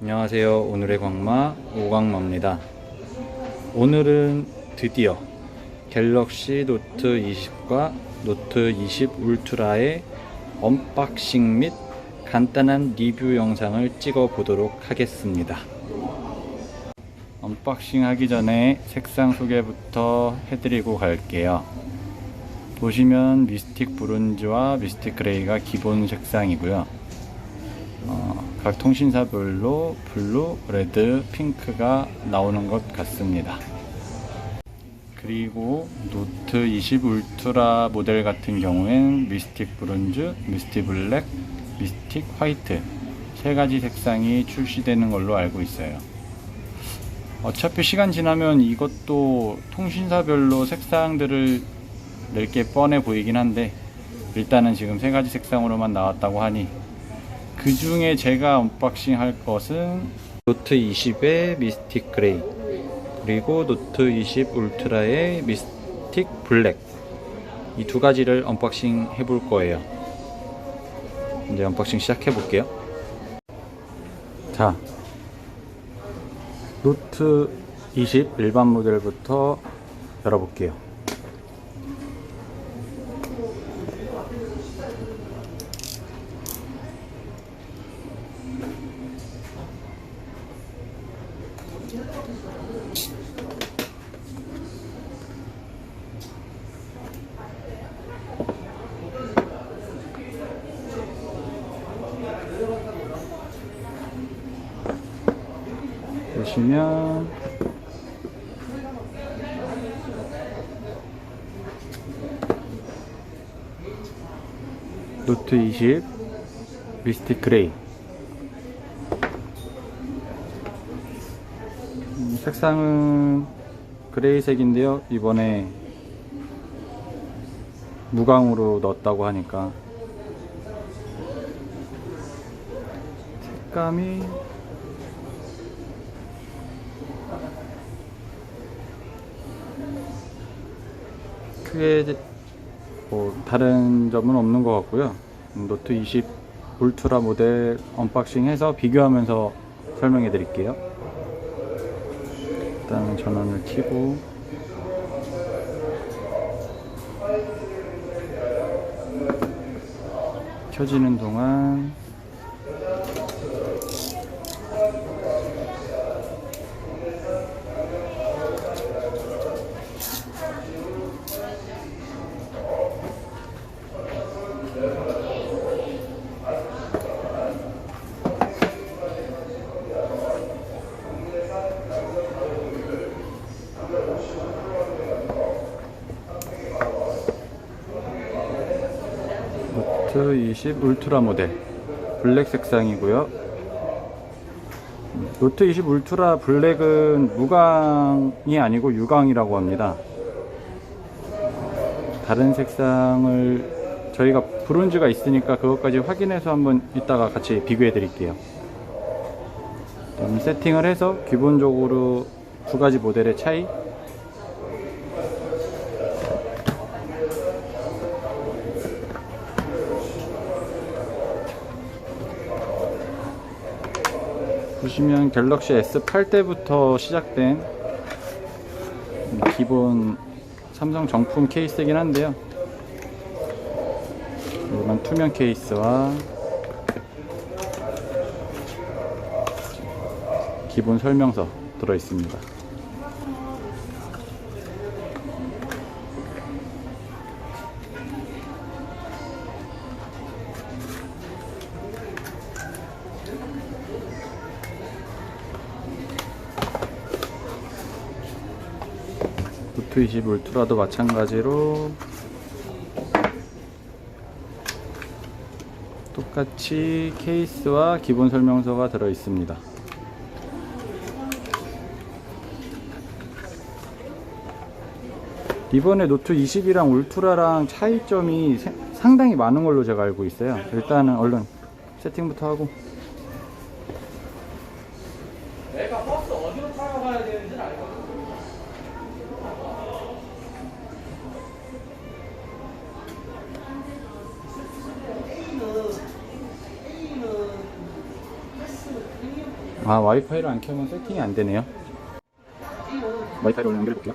안녕하세요. 오늘의 광마 오광마입니다. 오늘은 드디어 갤럭시 노트 20과 노트 20 울트라의 언박싱 및 간단한 리뷰 영상을 찍어 보도록 하겠습니다. 언박싱 하기 전에 색상 소개부터 해드리고 갈게요. 보시면 미스틱 브론즈와 미스틱 그레이가 기본 색상이고요. 어, 각 통신사별로 블루, 레드, 핑크가 나오는 것 같습니다. 그리고 노트 20 울트라 모델 같은 경우엔 미스틱 브론즈, 미스틱 블랙, 미스틱 화이트 세 가지 색상이 출시되는 걸로 알고 있어요. 어차피 시간 지나면 이것도 통신사별로 색상들을 낼 게 뻔해 보이긴 한데 일단은 지금 세 가지 색상으로만 나왔다고 하니 그 중에 제가 언박싱 할 것은 노트 20의 미스틱 그레이 그리고 노트 20 울트라의 미스틱 블랙. 이 두 가지를 언박싱 해볼 거예요. 이제 언박싱 시작해 볼게요. 자 노트 20 일반 모델부터 열어볼게요 보시면 노트 20 미스틱 그레이. 음, 색상은 그레이색인데요. 이번에 무광으로 넣었다고 하니까. 색감이 크게 뭐 다른 점은 없는 것 같고요. 음, 노트 20 울트라 모델 언박싱 해서 비교하면서 설명해 드릴게요. 일단 전원을 켜고 켜지는 동안 노트 20 울트라 모델 블랙 색상이고요. 노트 20 울트라 블랙은 무광이 아니고 유광이라고 합니다. 다른 색상을 저희가 브론즈가 있으니까 그것까지 확인해서 한번 이따가 같이 비교해 드릴게요. 세팅을 해서 기본적으로 두 가지 모델의 차이 보시면 갤럭시 S8 때부터 시작된 기본 삼성 정품 케이스이긴 한데요. 일반 투명 케이스와 기본 설명서 들어 있습니다. 노트 20 울트라도 마찬가지로 똑같이 케이스와 기본 설명서가 들어 있습니다. 이번에 노트 20이랑 울트라랑 차이점이 세- 상당히 많은 걸로 제가 알고 있어요. 일단은 얼른 세팅부터 하고 아 와이파이를 안 켜면 세팅이 안 되네요. 와이파이로 연결해 볼게요.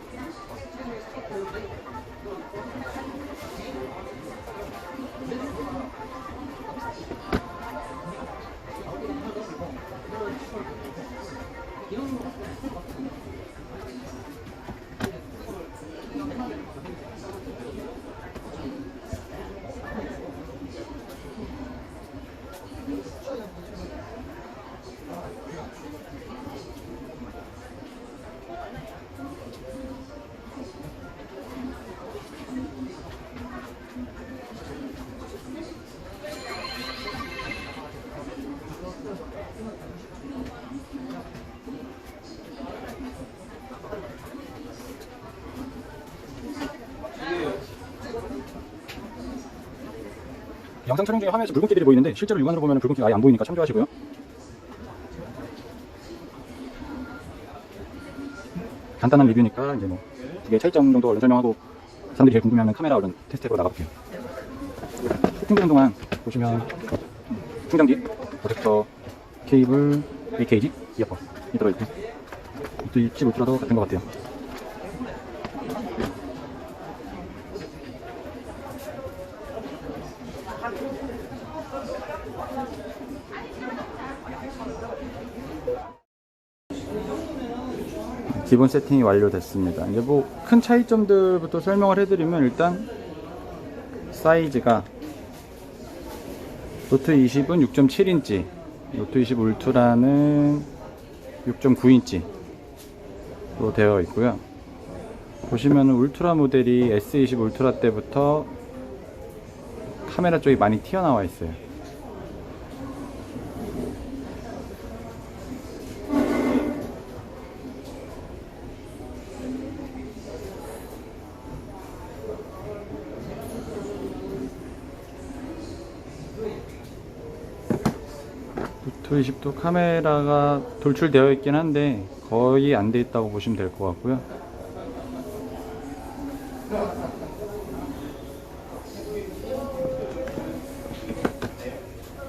영상 촬영 중에 화면에서 붉은기들이 보이는데 실제로 육안으로 보면 붉은기가 아예 안 보이니까 참조하시고요. 간단한 리뷰니까 이제 뭐 이게 차이점 정도 얼른 설명하고 사람들이 제일 궁금해하는 카메라 얼른 테스트해보러 나가볼게요. 세팅되는 동안 보시면 충전기, 프로젝터, 케이블, AKG, 이어폰 이 들어있고 또 입지 울트라도 같은 것 같아요. 기본 세팅이 완료됐습니다. 이제 뭐 큰 차이점들부터 설명을 해드리면 일단 사이즈가 노트 20은 6.7인치, 노트 20 울트라는 6.9인치로 되어 있고요. 보시면은 울트라 모델이 S20 울트라 때부터 카메라 쪽이 많이 튀어나와 있어요. 노트 20도 카메라가 돌출되어 있긴 한데 거의 안 돼 있다고 보시면 될 것 같고요.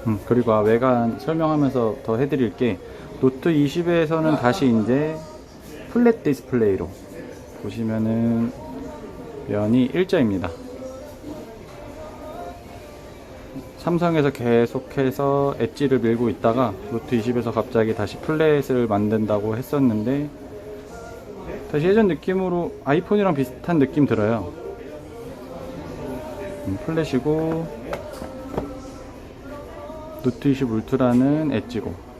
음, 그리고 아, 외관 설명하면서 더 해드릴 게 노트 20에서는 다시 이제 플랫 디스플레이로 보시면은 면이 일자입니다. 삼성에서 계속해서 엣지를 밀고 있다가 노트 20에서 갑자기 다시 플랫을 만든다고 했었는데 다시 예전 느낌으로 아이폰이랑 비슷한 느낌 들어요. 음, 플랫이고 노트 20 울트라는 엣지고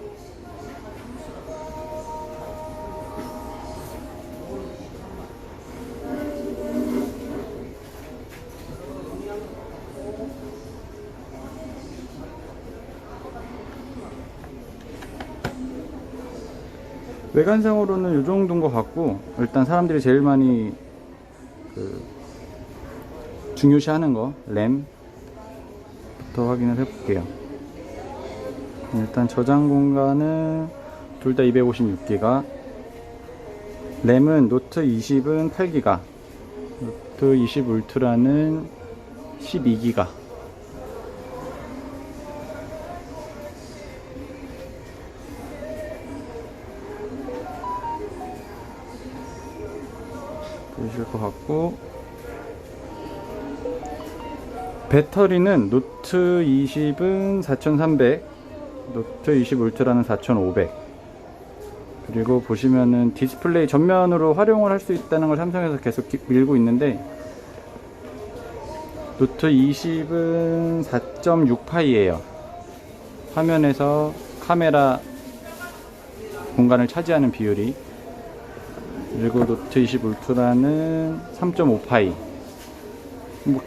외관상으로는 이 정도인 것 같고 일단 사람들이 제일 많이 그 중요시하는 거 램부터 확인을 해볼게요. 일단 저장 공간은 둘 다 256기가. 램은 노트 20은 8기가. 노트 20 울트라는 12기가 보이실 것 같고 배터리는 노트 20은 4300 노트 20 울트라는 4500 그리고 보시면은 디스플레이 전면으로 활용을 할 수 있다는 걸 삼성에서 계속 기- 밀고 있는데 노트 20은 4.6파이에요. 화면에서 카메라 공간을 차지하는 비율이 그리고 노트 20 울트라는 3.5파이 뭐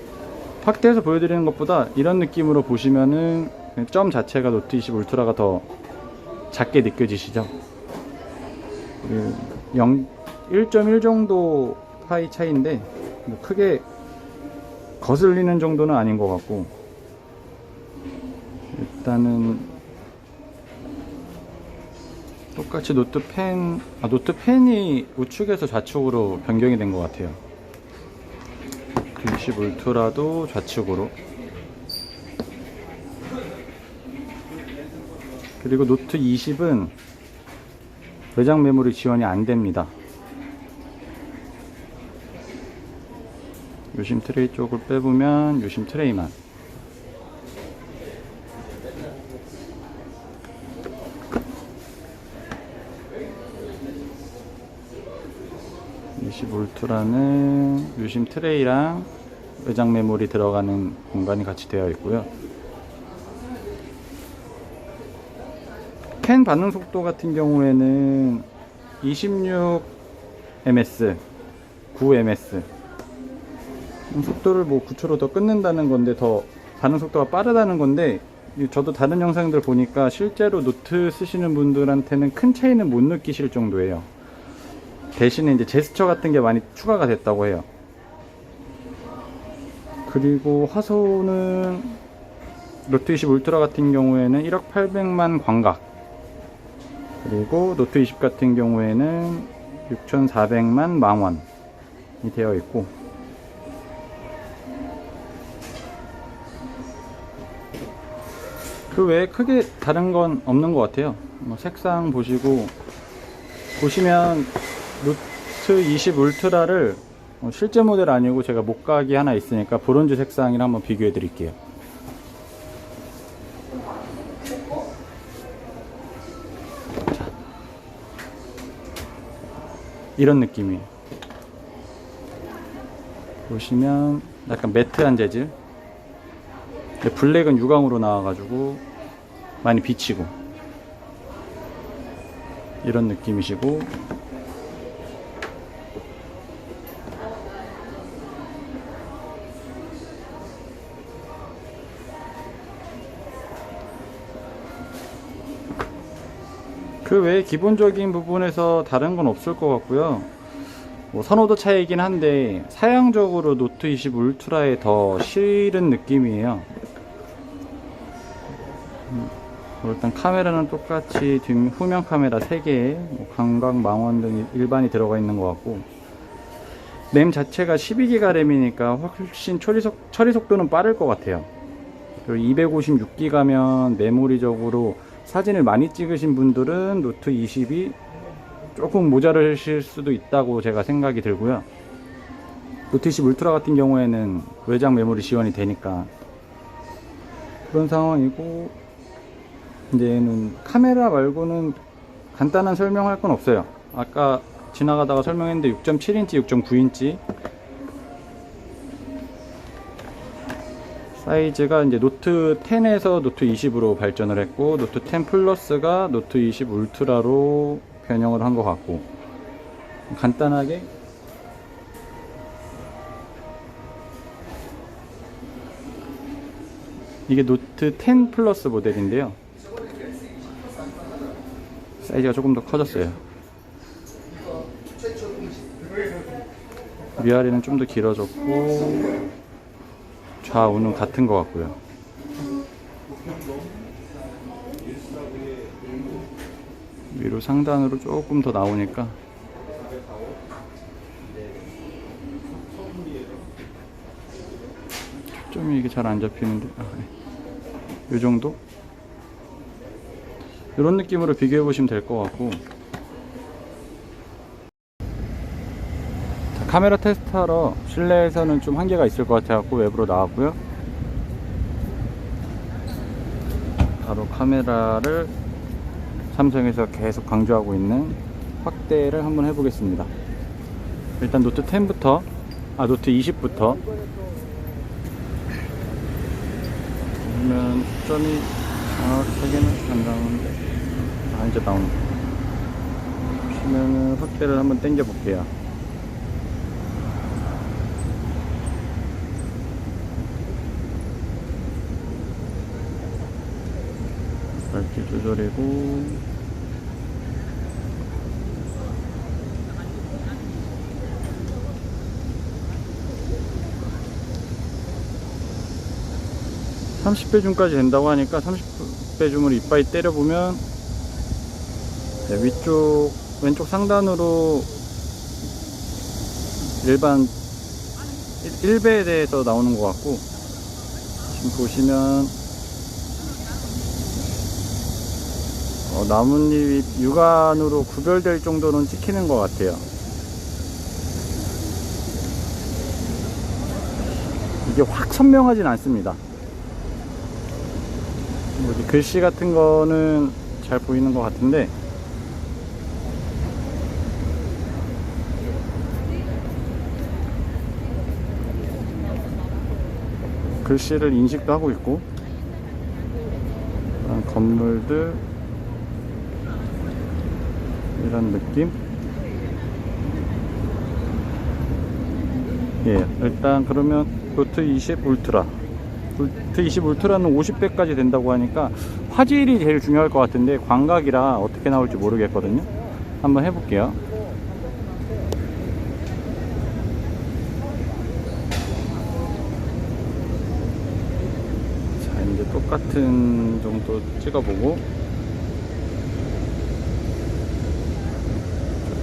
확대해서 보여드리는 것보다 이런 느낌으로 보시면은 점 자체가 노트 20 울트라가 더 작게 느껴지시죠? 그 0, 1.1 정도 파이 차이인데 뭐 크게 거슬리는 정도는 아닌 것 같고 일단은 똑같이 노트 펜, 아, 노트 펜이 우측에서 좌측으로 변경이 된 것 같아요. 20 울트라도 좌측으로. 그리고 노트 20은 외장 메모리 지원이 안 됩니다. 유심 트레이 쪽을 빼보면 유심 트레이만. 울트라는 유심 트레이랑 외장 메모리 들어가는 공간이 같이 되어 있고요. 캔 반응 속도 같은 경우에는 26ms, 9ms 속도를 뭐 9초로 더 끊는다는 건데 더 반응 속도가 빠르다는 건데 이 저도 다른 영상들 보니까 실제로 노트 쓰시는 분들한테는 큰 차이는 못 느끼실 정도예요. 대신에 이제 제스처 같은 게 많이 추가가 됐다고 해요. 그리고 화소는 노트 20 울트라 같은 경우에는 1억 800만 광각 그리고 노트 20 같은 경우에는 6,400만 망원이 되어 있고 그 외에 크게 다른 건 없는 것 같아요. 뭐 색상 보시고 보시면 노트 20 울트라를 어, 실제 모델 아니고 제가 목각이 하나 있으니까 브론즈 색상이랑 한번 비교해 드릴게요. 자. 이런 느낌이에요. 보시면 약간 매트한 재질. 근데 블랙은 유광으로 나와가지고 많이 비치고 이런 느낌이시고 그 외에 기본적인 부분에서 다른 건 없을 것 같고요. 뭐 선호도 차이긴 한데 사양적으로 노트 20 울트라에 더 실은 느낌이에요. 음, 일단 카메라는 똑같이 뒷 후면 카메라 3개, 뭐 광각, 망원 등 일반이 들어가 있는 것 같고 램 자체가 12기가 램이니까 훨씬 처리, 속, 처리 속도는 빠를 것 같아요. 그리고 256기가면 메모리적으로 사진을 많이 찍으신 분들은 노트 20이 조금 모자르실 수도 있다고 제가 생각이 들고요. 노트 20 울트라 같은 경우에는 외장 메모리 지원이 되니까 그런 상황이고 이제는 카메라 말고는 간단한 설명할 건 없어요. 아까 지나가다가 설명했는데 6.7인치, 6.9인치 사이즈가 이제 노트 10에서 노트 20으로 발전을 했고 노트 10 플러스가 노트 20 울트라로 변형을 한 것 같고 간단하게. 이게 노트 10 플러스 모델인데요. 사이즈가 조금 더 커졌어요. 위아래는 좀 더 길어졌고 좌우는 같은 것 같고요. 위로 상단으로 조금 더 나오니까 초점이 이게 잘 안 잡히는데 아, 네. 이 정도? 이런 느낌으로 비교해 보시면 될 것 같고 카메라 테스트하러 실내에서는 좀 한계가 있을 것 같아갖고 외부로 나왔고요. 바로 카메라를 삼성에서 계속 강조하고 있는 확대를 한번 해보겠습니다. 일단 노트 10부터 아 노트 20부터. 보면 초점이 정확하게는 안 나오는데 아 이제 나오네. 보시면은 확대를 한번 당겨 볼게요 밝기 조절이고. (30배 줌까지 된다고 하니까) (30배 줌으로 이빠이 때려보면 네, 위쪽 왼쪽 상단으로 일반 1배에 대해서 나오는 것 같고 지금 보시면 어, 어, 나뭇잎 육안으로 구별될 정도는 찍히는 것 같아요. 이게 확 선명하진 않습니다. 뭐 글씨 같은 거는 잘 보이는 것 같은데 글씨를 인식도 하고 있고 건물들 이런 느낌? 예 일단 그러면 노트 20 울트라. 노트 20 울트라는 50배까지 된다고 하니까 화질이 제일 중요할 것 같은데 광각이라 어떻게 나올지 모르겠거든요. 한번 해볼게요. 자 이제 똑같은 정도 찍어보고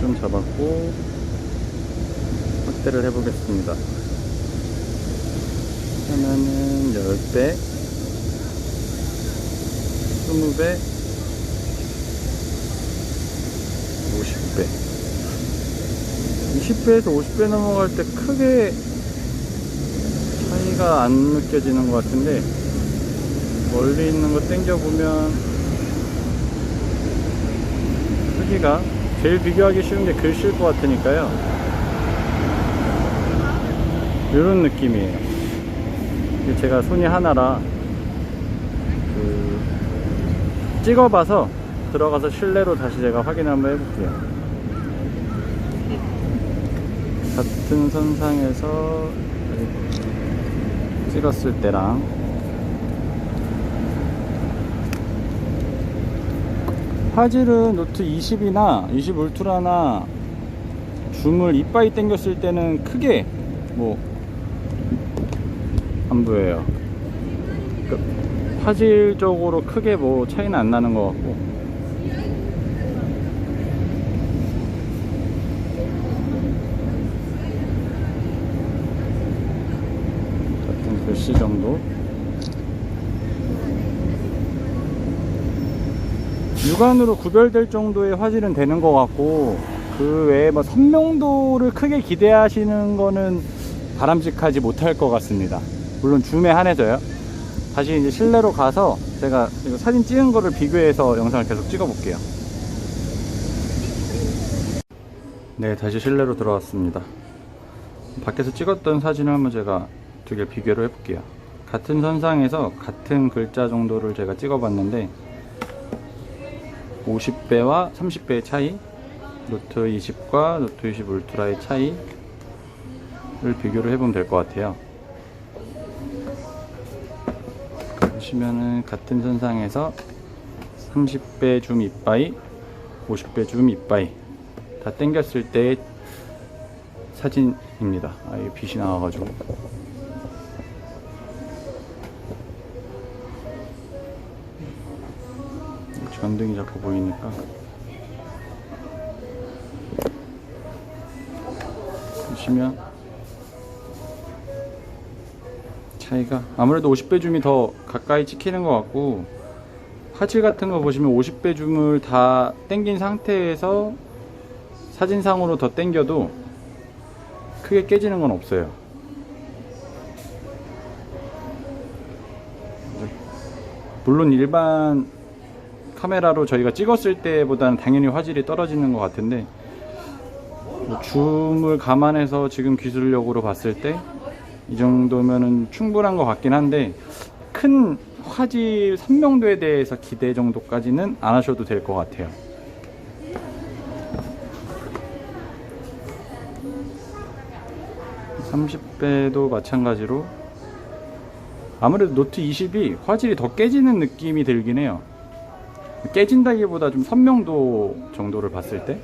좀 잡았고 확대를 해보겠습니다. 하나는 10배 20배 50배. 20배에서 50배 넘어갈 때 크게 차이가 안 느껴지는 것 같은데 멀리 있는 거 당겨보면 크기가 제일 비교하기 쉬운 게 글씨일 것 같으니까요. 이런 느낌이에요. 제가 손이 하나라 그 찍어봐서 들어가서 실내로 다시 제가 확인 한번 해볼게요. 같은 선상에서 찍었을 때랑 화질은 노트 20이나 20 울트라나 줌을 이빠이 당겼을 때는 크게 뭐 안 보여요. 그 화질적으로 크게 뭐 차이는 안 나는 것 같고. 같은 글씨 정도. 육안으로 구별될 정도의 화질은 되는 것 같고 그 외에 뭐 선명도를 크게 기대하시는 거는 바람직하지 못할 것 같습니다. 물론 줌에 한해서요. 다시 이제 실내로 가서 제가 사진 찍은 거를 비교해서 영상을 계속 찍어 볼게요. 네, 다시 실내로 들어왔습니다. 밖에서 찍었던 사진을 한번 제가 두 개 비교를 해볼게요. 같은 선상에서 같은 글자 정도를 제가 찍어 봤는데 50배와 30배의 차이, 노트 20과 노트 20 울트라의 차이를 비교를 해보면 될 것 같아요. 보시면은 같은 선상에서 30배 줌 이빠이, 50배 줌 이빠이 다 당겼을 때의 사진입니다. 아, 이 빛이 나와가지고. 전등이 자꾸 보이니까. 보시면 차이가 아무래도 50배 줌이 더 가까이 찍히는 것 같고 화질 같은 거 보시면 50배 줌을 다 당긴 상태에서 사진상으로 더 당겨도 크게 깨지는 건 없어요. 물론 일반 카메라로 저희가 찍었을 때보다는 당연히 화질이 떨어지는 것 같은데 뭐 줌을 감안해서 지금 기술력으로 봤을 때 이 정도면은 충분한 것 같긴 한데 큰 화질 선명도에 대해서 기대 정도까지는 안 하셔도 될 것 같아요. (30배도) 마찬가지로 아무래도 노트 20이 화질이 더 깨지는 느낌이 들긴 해요. 깨진다기보다 좀 선명도 정도를 봤을 때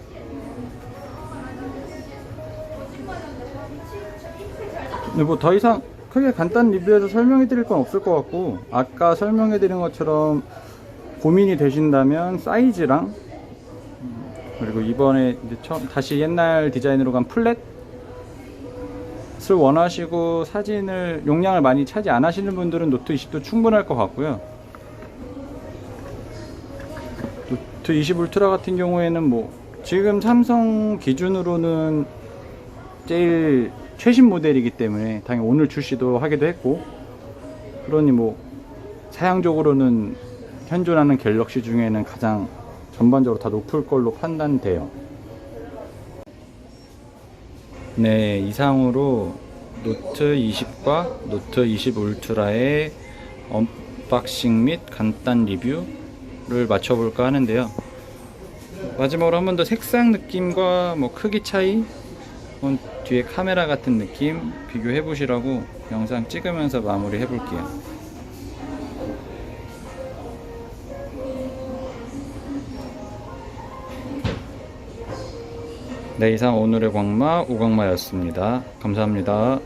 근데 뭐더 이상 크게 간단 리뷰에서 설명해 드릴 건 없을 것 같고 아까 설명해 드린 것처럼 고민이 되신다면 사이즈랑 그리고 이번에 처음 다시 옛날 디자인으로 간 플랫 을 원하시고 사진을 용량을 많이 차지 안 하시는 분들은 노트 20도 충분할 것 같고요. 노트 노트 20 울트라 같은 경우에는 뭐 지금 삼성 기준으로는 제일 최신 모델이기 때문에 당연히 오늘 출시도 하기도 했고 그러니 뭐 사양적으로는 현존하는 갤럭시 중에는 가장 전반적으로 다 높을 걸로 판단돼요. 네, 이상으로 노트 20과 노트 20 울트라의 언박싱 및 간단 리뷰 를 맞춰볼까 하는데요. 마지막으로 한 번 더 색상 느낌과 뭐 크기 차이, 어, 뒤에 카메라 같은 느낌 비교해 보시라고 영상 찍으면서 마무리 해 볼게요. 네, 이상 오늘의 광마 오광마였습니다. 감사합니다.